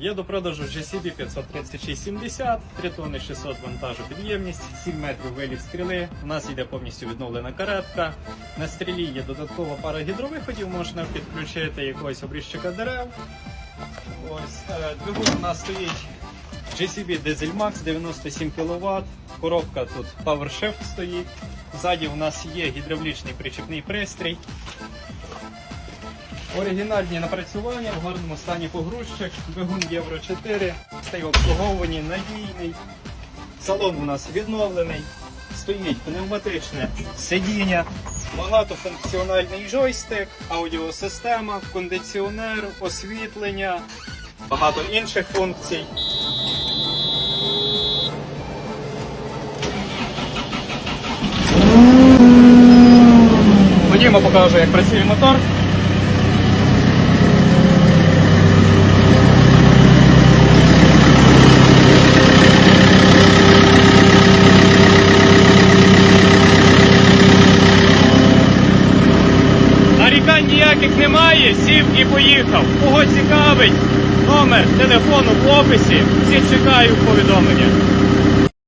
Є до продажу GCB 53670, 3 тонни 600 вантажу підємність, 7 метрів виліт стріли. У нас йде повністю відновлена каретка. На стрілі є додаткова пара гідровиходів, можна підключити якогось обрізчика дерев. Ось е, двигун у нас стоїть GCB Diesel Max 97 кВт. Коробка тут PowerShift стоїть. Ззаді у нас є гідравлічний причепний пристрій. Оригінальні напрацювання в гарному стані погрузчик, двигун Євро 4, стає обслуговувані, надійний. Салон у нас відновлений, стоїть пневматичне сидіння, багатофункціональний джойстик, аудіосистема, кондиціонер, освітлення, багато інших функцій. Ходімо, покажу, як працює мотор. Ніяких немає, сів і поїхав. Кого цікавить, номер телефону в описі. Всі чекаю повідомлення.